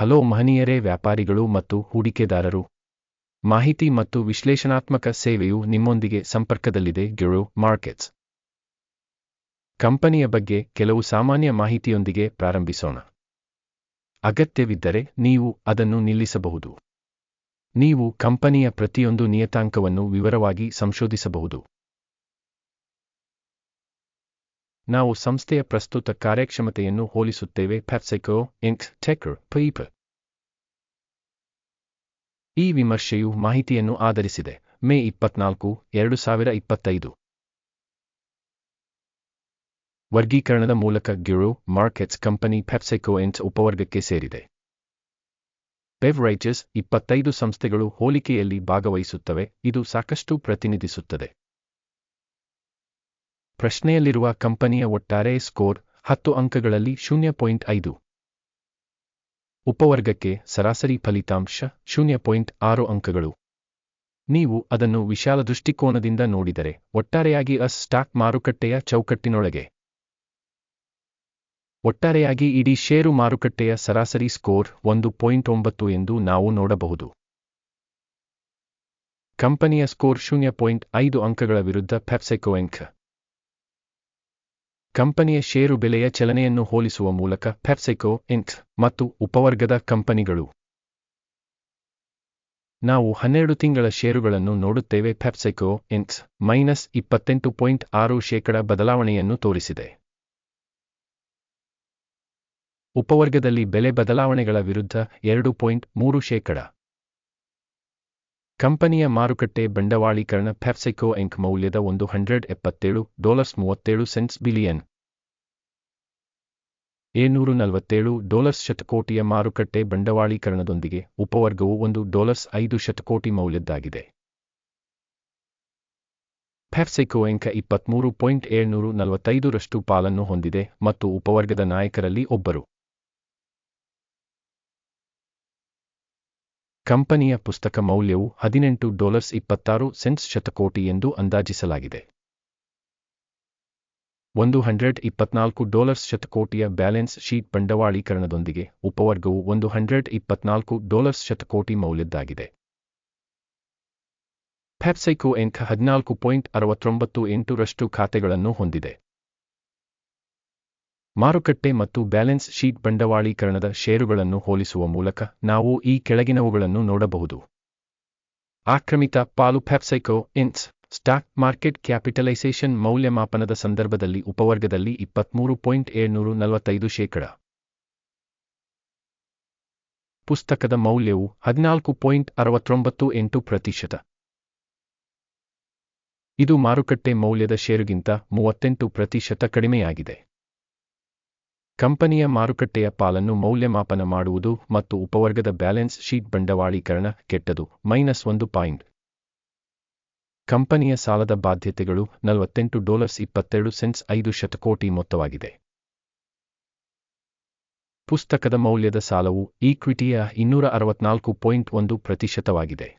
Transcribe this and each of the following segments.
Hello ಮಹನೀಯರೇ, ವ್ಯಾಪಾರಿಗಳು ಮತ್ತು ಹೂಡಿಕೆದಾರರು. ಮಾಹಿತಿ ಮತ್ತು ವಿಶ್ಲೇಷಣಾತ್ಮಕ ಸೇವೆಯು ನಿಮ್ಮೊಂದಿಗೆ ಸಂಪರ್ಕದಲ್ಲಿದೆ ಗಿರೋ ಮಾರ್ಕೆಟ್ಸ್ ಕಂಪನಿಯ ಬಗ್ಗೆ ಕೆಲವು ಸಾಮಾನ್ಯ ಮಾಹಿತಿಯೊಂದಿಗೆ ಪ್ರಾರಂಭಿಸೋಣ. ಅಗತ್ಯವಿದ್ದರೆ ನೀವು ಅದನ್ನು ನಿಲ್ಲಿಸಬಹುದು. ನೀವು ಕಂಪನಿಯ ಪ್ರತಿಯೊಂದು ನಿಯತಾಂಕವನ್ನು ವಿವರವಾಗಿ ಸಂಶೋಧಿಸಬಹುದು. ನಾವು ಸಂಸ್ಥೆಯ ಪ್ರಸ್ತುತ ಕಾರ್ಯಕ್ಷಮತೆಯನ್ನು ಹೋಲಿಸುತ್ತೇವೆ ಪ್ಯಾಪ್ಸೆಕೋ ಇಂಕ್ ಟೆಕರ್ ಪೈಪ್ ಈ ವಿಮರ್ಶೆಯು ಮಾಹಿತಿಯನ್ನು ಆಧರಿಸಿದೆ. ಮೇ ಇಪ್ಪತ್ನಾಲ್ಕು, ಎರಡು ಸಾವಿರ ಇಪ್ಪತ್ತೈದು. ವರ್ಗೀಕರಣದ ಮೂಲಕ ಗಿರೋ ಮಾರ್ಕೆಟ್ಸ್ ಕಂಪನಿ ಪೆಪ್ಸೆಕೋಎನ್ಸ್ ಉಪವರ್ಗಕ್ಕೆ ಸೇರಿದೆ. ಬೆವ್ರೈಚಸ್ ಇಪ್ಪತ್ತೈದು ಸಂಸ್ಥೆಗಳು ಹೋಲಿಕೆಯಲ್ಲಿ ಭಾಗವಹಿಸುತ್ತವೆ. ಇದು ಸಾಕಷ್ಟು ಪ್ರತಿನಿಧಿಸುತ್ತದೆ. ಪ್ರಶ್ನೆಯಲ್ಲಿರುವ ಕಂಪನಿಯ ಒಟ್ಟಾರೆ ಸ್ಕೋರ್ ಹತ್ತು ಅಂಕಗಳಲ್ಲಿ ಶೂನ್ಯ ಪಾಯಿಂಟ್ ಐದು. ಉಪವರ್ಗಕ್ಕೆ ಸರಾಸರಿ ಫಲಿತಾಂಶ ಶೂನ್ಯ ಪಾಯಿಂಟ್ ಆರು ಅಂಕಗಳು. ನೀವು ಅದನ್ನು ವಿಶಾಲ ದೃಷ್ಟಿಕೋನದಿಂದ ನೋಡಿದರೆ ಒಟ್ಟಾರೆಯಾಗಿ ಅಸ್ ಸ್ಟಾಕ್ ಮಾರುಕಟ್ಟೆಯ ಚೌಕಟ್ಟಿನೊಳಗೆ. ಒಟ್ಟಾರೆಯಾಗಿ ಇಡೀ ಷೇರು ಮಾರುಕಟ್ಟೆಯ ಸರಾಸರಿ ಸ್ಕೋರ್ ಒಂದು ಪಾಯಿಂಟ್ ಒಂಬತ್ತು ಎಂದು ನಾವು ನೋಡಬಹುದು. ಕಂಪನಿಯ ಸ್ಕೋರ್ ಶೂನ್ಯ ಪಾಯಿಂಟ್ ಐದು ಅಂಕಗಳ ವಿರುದ್ಧ ಪೆಪ್ಸೆಕೋ ಅಂಕ ಕಂಪನಿಯ ಷೇರು ಬೆಲೆಯ ಚಲನೆಯನ್ನು ಹೋಲಿಸುವ ಮೂಲಕ ಪೆಪ್ಸೆಕೋ ಇಂಕ್ ಮತ್ತು ಉಪವರ್ಗದ ಕಂಪನಿಗಳು. ನಾವು ಹನ್ನೆರಡು ತಿಂಗಳ ಷೇರುಗಳನ್ನು ನೋಡುತ್ತೇವೆ. ಪೆಪ್ಸೆಕೋ ಇಂಕ್ಸ್ ಮೈನಸ್ ಇಪ್ಪತ್ತೆಂಟು ಪಾಯಿಂಟ್ ಆರು ಶೇಕಡ ಬದಲಾವಣೆಯನ್ನು ತೋರಿಸಿದೆ. ಉಪವರ್ಗದಲ್ಲಿ ಬೆಲೆ ಬದಲಾವಣೆಗಳ ವಿರುದ್ಧ ಎರಡು ಪಾಯಿಂಟ್ ಮೂರು ಶೇಕಡ ಕಂಪನಿಯ ಮಾರುಕಟ್ಟೆ ಬಂಡವಾಳೀಕರಣ ಪೆಪ್ಸೆಕೋ ಎಂಕ್ ಮೌಲ್ಯದ ಒಂದು ಹಂಡ್ರೆಡ್ ಎಪ್ಪತ್ತೇಳು ಡಾಲರ್ಸ್ ಮೂವತ್ತೇಳು ಸೆಂಟ್ಸ್ ಬಿಲಿಯನ್. ಏಳ್ನೂರು ನಲವತ್ತೇಳು ಡಾಲರ್ಸ್ ಶತಕೋಟಿಯ ಮಾರುಕಟ್ಟೆ ಬಂಡವಾಳೀಕರಣದೊಂದಿಗೆ ಉಪವರ್ಗವು ಒಂದು ಡಾಲರ್ಸ್ ಐದು ಶತಕೋಟಿ ಮೌಲ್ಯದ್ದಾಗಿದೆ. ಪೆಪ್ಸೆಕೋ ಎಂಕ ಇಪ್ಪತ್ತ್ಮೂರು ಪಾಯಿಂಟ್ ಏಳ್ನೂರು ನಲವತ್ತೈದರಷ್ಟು ಪಾಲನ್ನು ಹೊಂದಿದೆ ಮತ್ತು ಉಪವರ್ಗದ ನಾಯಕರಲ್ಲಿ ಒಬ್ಬರು. ಕಂಪನಿಯ ಪುಸ್ತಕ ಮೌಲ್ಯವು ಹದಿನೆಂಟು ಡಾಲರ್ಸ್ ಇಪ್ಪತ್ತಾರು ಸೆನ್ಸ್ ಶತಕೋಟಿ ಎಂದು ಅಂದಾಜಿಸಲಾಗಿದೆ. ಒಂದು ಹಂಡ್ರೆಡ್ ಇಪ್ಪತ್ನಾಲ್ಕು ಡಾಲರ್ಸ್ ಶತಕೋಟಿಯ ಬ್ಯಾಲೆನ್ಸ್ ಶೀಟ್ ಬಂಡವಾಳೀಕರಣದೊಂದಿಗೆ ಉಪವರ್ಗವು ಒಂದು ಹಂಡ್ರೆಡ್ ಇಪ್ಪತ್ನಾಲ್ಕು ಡಾಲರ್ಸ್ ಶತಕೋಟಿ ಮೌಲ್ಯದ್ದಾಗಿದೆ. ಪೆಪ್ಸೈಕೋ ಎಂಕ್ ಹದಿನಾಲ್ಕು ಪಾಯಿಂಟ್ ಅರವತ್ತೊಂಬತ್ತು ಎಂಟರಷ್ಟು ಖಾತೆಗಳನ್ನು ಹೊಂದಿದೆ. ಮಾರುಕಟ್ಟೆ ಮತ್ತು ಬ್ಯಾಲೆನ್ಸ್ ಶೀಟ್ ಬಂಡವಾಳೀಕರಣದ ಷೇರುಗಳನ್ನು ಹೋಲಿಸುವ ಮೂಲಕ ನಾವು ಈ ಕೆಳಗಿನವುಗಳನ್ನು ನೋಡಬಹುದು. ಆಕ್ರಮಿತ ಪಾಲು ಫ್ಯಾಪ್ಸೈಕೋ ಇನ್ಸ್ ಸ್ಟಾಕ್ ಮಾರ್ಕೆಟ್ ಕ್ಯಾಪಿಟಲೈಸೇಷನ್ ಮೌಲ್ಯಮಾಪನದ ಸಂದರ್ಭದಲ್ಲಿ ಉಪವರ್ಗದಲ್ಲಿ ಇಪ್ಪತ್ಮೂರು ಪಾಯಿಂಟ್ ಏಳ್ನೂರು ನಲವತ್ತೈದು ಶೇಕಡ. ಪುಸ್ತಕದ ಮೌಲ್ಯವು ಹದಿನಾಲ್ಕು ಪಾಯಿಂಟ್ ಅರವತ್ತೊಂಬತ್ತು ಎಂಟು ಪ್ರತಿಶತ. ಇದು ಮಾರುಕಟ್ಟೆ ಮೌಲ್ಯದ ಷೇರುಗಿಂತ ಮೂವತ್ತೆಂಟು ಪ್ರತಿಶತ ಕಡಿಮೆಯಾಗಿದೆ. ಕಂಪನಿಯ ಮಾರುಕಟ್ಟೆಯ ಪಾಲನ್ನು ಮೌಲ್ಯಮಾಪನ ಮಾಡುವುದು ಮತ್ತು ಉಪವರ್ಗದ ಬ್ಯಾಲೆನ್ಸ್ ಶೀಟ್ ಬಂಡವಾಳೀಕರಣ ಕೆಟ್ಟದು, ಮೈನಸ್ ಒಂದು ಪಾಯಿಂಟ್. ಕಂಪನಿಯ ಸಾಲದ ಬಾಧ್ಯತೆಗಳು ನಲವತ್ತೆಂಟು ಡಾಲರ್ಸ್ ಇಪ್ಪತ್ತೆರಡು ಸೆನ್ಸ್ ಐದು ಶತಕೋಟಿ ಮೊತ್ತವಾಗಿದೆ. ಪುಸ್ತಕದ ಮೌಲ್ಯದ ಸಾಲವು ಈಕ್ವಿಟಿಯ ಇನ್ನೂರ ಅರವತ್ನಾಲ್ಕು ಪಾಯಿಂಟ್ ಒಂದು ಪ್ರತಿಶತವಾಗಿದೆ.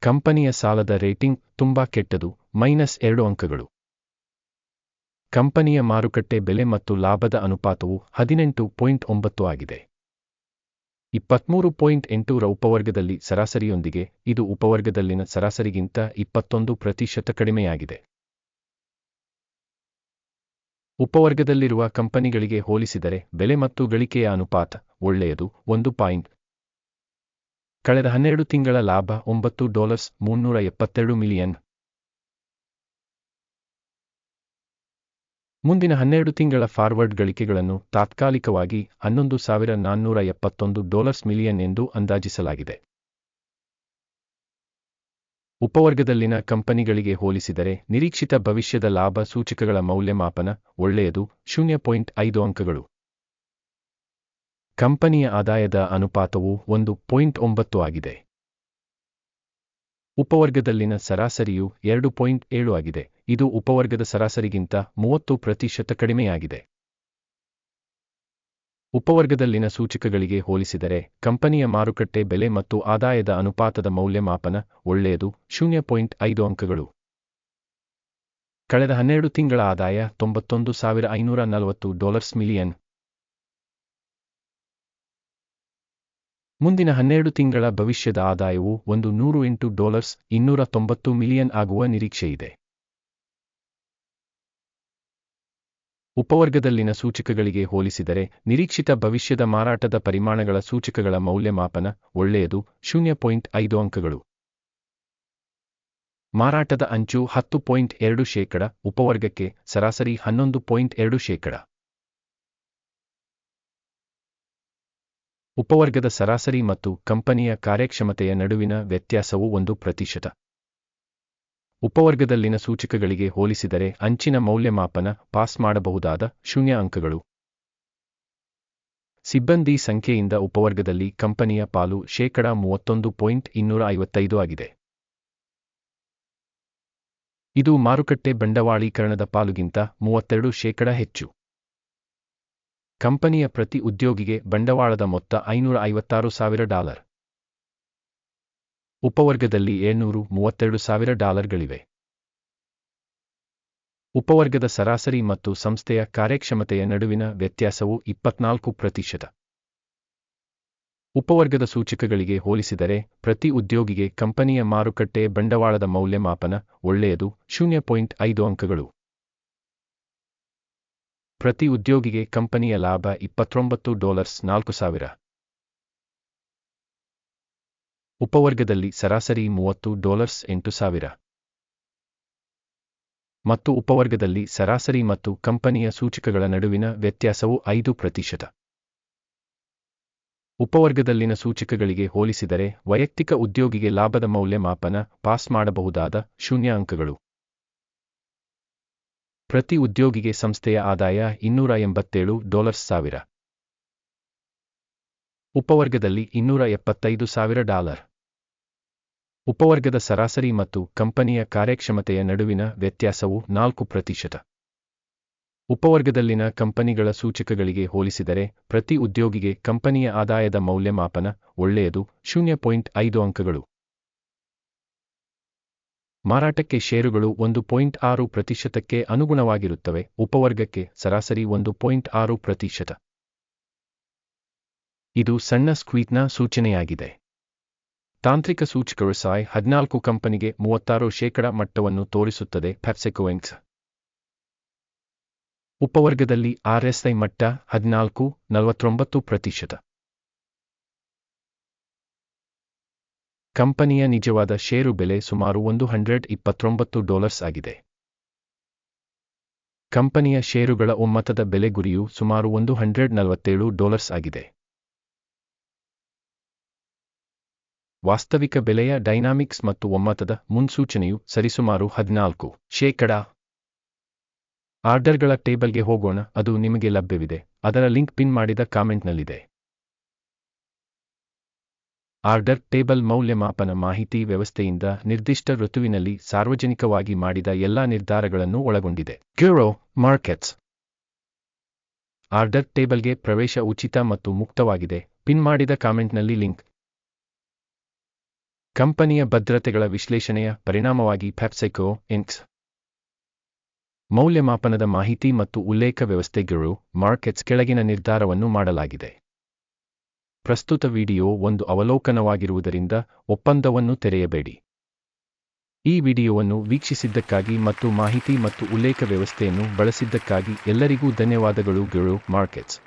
ಕಂಪನಿಯ ಸಾಲದ ರೇಟಿಂಗ್ ತುಂಬಾ ಕೆಟ್ಟದು, ಮೈನಸ್ ಎರಡು ಅಂಕಗಳು. ಕಂಪನಿಯ ಮಾರುಕಟ್ಟೆ ಬೆಲೆ ಮತ್ತು ಲಾಭದ ಅನುಪಾತವು ಹದಿನೆಂಟು ಪಾಯಿಂಟ್ ಒಂಬತ್ತು ಆಗಿದೆ. ಇಪ್ಪತ್ಮೂರು ಪಾಯಿಂಟ್ ಎಂಟರ ಉಪವರ್ಗದಲ್ಲಿ ಸರಾಸರಿಯೊಂದಿಗೆ, ಇದು ಉಪವರ್ಗದಲ್ಲಿನ ಸರಾಸರಿಗಿಂತ ಇಪ್ಪತ್ತೊಂದು ಪ್ರತಿಶತ ಕಡಿಮೆಯಾಗಿದೆ. ಉಪವರ್ಗದಲ್ಲಿರುವ ಕಂಪನಿಗಳಿಗೆ ಹೋಲಿಸಿದರೆ, ಬೆಲೆ ಮತ್ತು ಗಳಿಕೆಯ ಅನುಪಾತ ಒಳ್ಳೆಯದು, ಒಂದು ಪಾಯಿಂಟ್. ಕಳೆದ ಹನ್ನೆರಡು ತಿಂಗಳ ಲಾಭ, ಒಂಬತ್ತು ಡಾಲರ್ಸ್, ಮುನ್ನೂರ ಎಪ್ಪತ್ತೆರಡು ಮಿಲಿಯನ್. ಮುಂದಿನ ಹನ್ನೆರಡು ತಿಂಗಳ ಫಾರ್ವರ್ಡ್ ಗಳಿಕೆಗಳನ್ನು ತಾತ್ಕಾಲಿಕವಾಗಿ ಹನ್ನೊಂದು ಸಾವಿರ ನಾನ್ನೂರ ಎಪ್ಪತ್ತೊಂದು ಡಾಲರ್ಸ್ ಮಿಲಿಯನ್ ಎಂದು ಅಂದಾಜಿಸಲಾಗಿದೆ. ಉಪವರ್ಗದಲ್ಲಿನ ಕಂಪನಿಗಳಿಗೆ ಹೋಲಿಸಿದರೆ ನಿರೀಕ್ಷಿತ ಭವಿಷ್ಯದ ಲಾಭ ಸೂಚಕಗಳ ಮೌಲ್ಯಮಾಪನ ಒಳ್ಳೆಯದು, ಶೂನ್ಯ ಪಾಯಿಂಟ್ ಅಂಕಗಳು. ಕಂಪನಿಯ ಆದಾಯದ ಅನುಪಾತವು ಒಂದು ಪಾಯಿಂಟ್ ಒಂಬತ್ತು ಆಗಿದೆ. ಉಪವರ್ಗದಲ್ಲಿನ ಸರಾಸರಿಯು ಎರಡು ಪಾಯಿಂಟ್ ಏಳು ಆಗಿದೆ. ಇದು ಉಪವರ್ಗದ ಸರಾಸರಿಗಿಂತ ಮೂವತ್ತು ಪ್ರತಿಶತ ಕಡಿಮೆಯಾಗಿದೆ. ಉಪವರ್ಗದಲ್ಲಿನ ಸೂಚಕಗಳಿಗೆ ಹೋಲಿಸಿದರೆ, ಕಂಪನಿಯ ಮಾರುಕಟ್ಟೆ ಬೆಲೆ ಮತ್ತು ಆದಾಯದ ಅನುಪಾತದ ಮೌಲ್ಯಮಾಪನ ಒಳ್ಳೆಯದು. ಶೂನ್ಯ ಪಾಯಿಂಟ್ ಐದು ಅಂಕಗಳು. ಕಳೆದ ಹನ್ನೆರಡು ತಿಂಗಳ ಆದಾಯ ತೊಂಬತ್ತೊಂದು ಸಾವಿರ ಐನೂರ ನಲವತ್ತು ಡಾಲರ್ಸ್ ಮಿಲಿಯನ್. ಮುಂದಿನ ಹನ್ನೆರಡು ತಿಂಗಳ ಭವಿಷ್ಯದ ಆದಾಯವು ಒಂದು ನೂರು ಎಂಟು ಡಾಲರ್ಸ್, ಇನ್ನೂರ ತೊಂಬತ್ತು ಮಿಲಿಯನ್ ಆಗುವ ನಿರೀಕ್ಷೆಯಿದೆ. ಉಪವರ್ಗದಲ್ಲಿನ ಸೂಚಕಗಳಿಗೆ ಹೋಲಿಸಿದರೆ, ನಿರೀಕ್ಷಿತ ಭವಿಷ್ಯದ ಮಾರಾಟದ ಪರಿಮಾಣಗಳ ಸೂಚಕಗಳ ಮೌಲ್ಯಮಾಪನ ಒಳ್ಳೆಯದು, ಶೂನ್ಯ ಪಾಯಿಂಟ್ ಐದು ಅಂಕಗಳು. ಮಾರಾಟದ ಅಂಚು ಹತ್ತು ಪಾಯಿಂಟ್ ಎರಡು ಶೇಕಡ, ಉಪವರ್ಗಕ್ಕೆ ಸರಾಸರಿ ಹನ್ನೊಂದು ಪಾಯಿಂಟ್ ಎರಡು ಶೇಕಡ. ಉಪವರ್ಗದ ಸರಾಸರಿ ಮತ್ತು ಕಂಪನಿಯ ಕಾರ್ಯಕ್ಷಮತೆಯ ನಡುವಿನ ವ್ಯತ್ಯಾಸವು ಒಂದು ಪ್ರತಿಶತ. ಉಪವರ್ಗದಲ್ಲಿನ ಸೂಚಕಗಳಿಗೆ ಹೋಲಿಸಿದರೆ ಅಂಚಿನ ಮೌಲ್ಯಮಾಪನ ಪಾಸ್ ಮಾಡಬಹುದಾದ ಶೂನ್ಯ ಅಂಕಗಳು. ಸಿಬ್ಬಂದಿ ಸಂಖ್ಯೆಯಿಂದ ಉಪವರ್ಗದಲ್ಲಿ ಕಂಪನಿಯ ಪಾಲು ಶೇಕಡ ಮೂವತ್ತೊಂದು ಪಾಯಿಂಟ್ ಇನ್ನೂರ ಐವತ್ತೈದು ಆಗಿದೆ. ಇದು ಮಾರುಕಟ್ಟೆ ಬಂಡವಾಳೀಕರಣದ ಪಾಲುಗಿಂತ ಮೂವತ್ತೆರಡು ಶೇಕಡ ಹೆಚ್ಚು. ಕಂಪನಿಯ ಪ್ರತಿ ಉದ್ಯೋಗಿಗೆ ಬಂಡವಾಳದ ಮೊತ್ತ ಐನೂರ ಐವತ್ತಾರು ಸಾವಿರ ಡಾಲರ್. ಉಪವರ್ಗದಲ್ಲಿ ಏಳ್ನೂರು ಮೂವತ್ತೆರಡು ಸಾವಿರ ಡಾಲರ್ಗಳಿವೆ. ಉಪವರ್ಗದ ಸರಾಸರಿ ಮತ್ತು ಸಂಸ್ಥೆಯ ಕಾರ್ಯಕ್ಷಮತೆಯ ನಡುವಿನ ವ್ಯತ್ಯಾಸವು ಇಪ್ಪತ್ನಾಲ್ಕು ಪ್ರತಿಶತ. ಉಪವರ್ಗದ ಸೂಚಕಗಳಿಗೆ ಹೋಲಿಸಿದರೆ ಪ್ರತಿ ಉದ್ಯೋಗಿಗೆ ಕಂಪನಿಯ ಮಾರುಕಟ್ಟೆ ಬಂಡವಾಳದ ಮೌಲ್ಯಮಾಪನ ಒಳ್ಳೆಯದು, ಶೂನ್ಯ ಪಾಯಿಂಟ್ ಐದು ಅಂಕಗಳು. ಪ್ರತಿ ಉದ್ಯೋಗಿಗೆ ಕಂಪನಿಯ ಲಾಭ ಇಪ್ಪತ್ತೊಂಬತ್ತು ಡಾಲರ್ಸ್ ನಾಲ್ಕು ಸಾವಿರ. ಉಪವರ್ಗದಲ್ಲಿ ಸರಾಸರಿ ಮೂವತ್ತು ಡಾಲರ್ಸ್ ಎಂಟು ಸಾವಿರ. ಮತ್ತು ಉಪವರ್ಗದಲ್ಲಿ ಸರಾಸರಿ ಮತ್ತು ಕಂಪನಿಯ ಸೂಚಕಗಳ ನಡುವಿನ ವ್ಯತ್ಯಾಸವು ಐದು ಪ್ರತಿಶತ. ಉಪವರ್ಗದಲ್ಲಿನ ಸೂಚಕಗಳಿಗೆ ಹೋಲಿಸಿದರೆ ವೈಯಕ್ತಿಕ ಉದ್ಯೋಗಿಗೆ ಲಾಭದ ಮೌಲ್ಯಮಾಪನ ಪಾಸ್ ಮಾಡಬಹುದಾದ ಶೂನ್ಯ ಅಂಕಗಳು. ಪ್ರತಿ ಉದ್ಯೋಗಿಗೆ ಸಂಸ್ಥೆಯ ಆದಾಯ ಇನ್ನೂರ ಎಂಬತ್ತೇಳು ಡಾಲರ್ಸ್ ಸಾವಿರ. ಉಪವರ್ಗದಲ್ಲಿ ಇನ್ನೂರ ಎಪ್ಪತ್ತೈದು ಸಾವಿರ ಡಾಲರ್. ಉಪವರ್ಗದ ಸರಾಸರಿ ಮತ್ತು ಕಂಪನಿಯ ಕಾರ್ಯಕ್ಷಮತೆಯ ನಡುವಿನ ವ್ಯತ್ಯಾಸವು ನಾಲ್ಕು ಪ್ರತಿಶತ. ಉಪವರ್ಗದಲ್ಲಿನ ಕಂಪನಿಗಳ ಸೂಚಕಗಳಿಗೆ ಹೋಲಿಸಿದರೆ ಪ್ರತಿ ಉದ್ಯೋಗಿಗೆ ಕಂಪನಿಯ ಆದಾಯದ ಮೌಲ್ಯಮಾಪನ ಒಳ್ಳೆಯದು, ಶೂನ್ಯ ಪಾಯಿಂಟ್ ಅಂಕಗಳು. ಮಾರಾಟಕ್ಕೆ ಷೇರುಗಳು ಒಂದು ಪಾಯಿಂಟ್ ಆರು ಪ್ರತಿಶತಕ್ಕೆ ಅನುಗುಣವಾಗಿರುತ್ತವೆ, ಉಪವರ್ಗಕ್ಕೆ ಸರಾಸರಿ ಒಂದು ಪಾಯಿಂಟ್ ಆರು ಪ್ರತಿಶತ. ಇದು ಸಣ್ಣ ಸ್ಕ್ವೀಟ್ನ ಸೂಚನೆಯಾಗಿದೆ. ತಾಂತ್ರಿಕ ಸೂಚಕಗಳು ಸಾಯ್ ಹದಿನಾಲ್ಕು ಕಂಪನಿಗೆ ಮೂವತ್ತಾರು ಶೇಕಡ ಮಟ್ಟವನ್ನು ತೋರಿಸುತ್ತದೆ ಪ್ಯಾಪ್ಸೆಕೋಎಂಕ್ಸ್ ಉಪವರ್ಗದಲ್ಲಿ ಆರ್ಎಸ್ಐ ಮಟ್ಟ ಹದಿನಾಲ್ಕು ನಲವತ್ತೊಂಬತ್ತು ಪ್ರತಿಶತ. ಕಂಪನಿಯ ನಿಜವಾದ ಷೇರು ಬೆಲೆ ಸುಮಾರು ಒಂದು ಹಂಡ್ರೆಡ್ ಇಪ್ಪತ್ತೊಂಬತ್ತು ಡಾಲರ್ಸ್ ಆಗಿದೆ. ಕಂಪನಿಯ ಷೇರುಗಳ ಒಮ್ಮತದ ಬೆಲೆ ಗುರಿಯು ಸುಮಾರು ಒಂದು ಹಂಡ್ರೆಡ್ ನಲವತ್ತೇಳು ಡಾಲರ್ಸ್ ಆಗಿದೆ. ವಾಸ್ತವಿಕ ಬೆಲೆಯ ಡೈನಾಮಿಕ್ಸ್ ಮತ್ತು ಒಮ್ಮತದ ಮುನ್ಸೂಚನೆಯು ಸರಿಸುಮಾರು ಹದಿನಾಲ್ಕು ಶೇಕಡ. ಆರ್ಡರ್ಗಳ ಟೇಬಲ್ಗೆ ಹೋಗೋಣ, ಅದು ನಿಮಗೆ ಲಭ್ಯವಿದೆ, ಅದರ ಲಿಂಕ್ ಪಿನ್ ಮಾಡಿದ ಕಾಮೆಂಟ್ನಲ್ಲಿದೆ. ಆರ್ಡರ್ ಟೇಬಲ್ ಮೌಲ್ಯಮಾಪನ ಮಾಹಿತಿ ವ್ಯವಸ್ಥೆಯಿಂದ ನಿರ್ದಿಷ್ಟ ಋತುವಿನಲ್ಲಿ ಸಾರ್ವಜನಿಕವಾಗಿ ಮಾಡಿದ ಎಲ್ಲಾ ನಿರ್ಧಾರಗಳನ್ನು ಒಳಗೊಂಡಿದೆ. ಕ್ಯೂರೋ ಮಾರ್ಕೆಟ್ಸ್. ಆರ್ಡರ್ ಟೇಬಲ್ಗೆ ಪ್ರವೇಶ ಉಚಿತ ಮತ್ತು ಮುಕ್ತವಾಗಿದೆ. ಪಿನ್ ಮಾಡಿದ ಕಾಮೆಂಟ್ನಲ್ಲಿ ಲಿಂಕ್. ಕಂಪನಿಯ ಭದ್ರತೆಗಳ ವಿಶ್ಲೇಷಣೆಯ ಪರಿಣಾಮವಾಗಿ ಫ್ಯಾಪ್ಸೆಕೋ ಇನ್ಕ್ಸ್. ಮೌಲ್ಯಮಾಪನದ ಮಾಹಿತಿ ಮತ್ತು ಉಲ್ಲೇಖ ವ್ಯವಸ್ಥೆಗಳು ಮಾರ್ಕೆಟ್ಸ್ ಕೆಳಗಿನ ನಿರ್ಧಾರವನ್ನು ಮಾಡಲಾಗಿದೆ. ಪ್ರಸ್ತುತ ವಿಡಿಯೋ ಒಂದು ಅವಲೋಕನವಾಗಿರುವುದರಿಂದ ಒಪ್ಪಂದವನ್ನು ತೆರೆಯಬೇಡಿ. ಈ ವಿಡಿಯೋವನ್ನು ವೀಕ್ಷಿಸಿದ್ದಕ್ಕಾಗಿ ಮತ್ತು ಮಾಹಿತಿ ಮತ್ತು ಉಲ್ಲೇಖ ವ್ಯವಸ್ಥೆಯನ್ನು ಬಳಸಿದ್ದಕ್ಕಾಗಿ ಎಲ್ಲರಿಗೂ ಧನ್ಯವಾದಗಳು. ಗೆಳು ಮಾರ್ಕೆಟ್ಸ್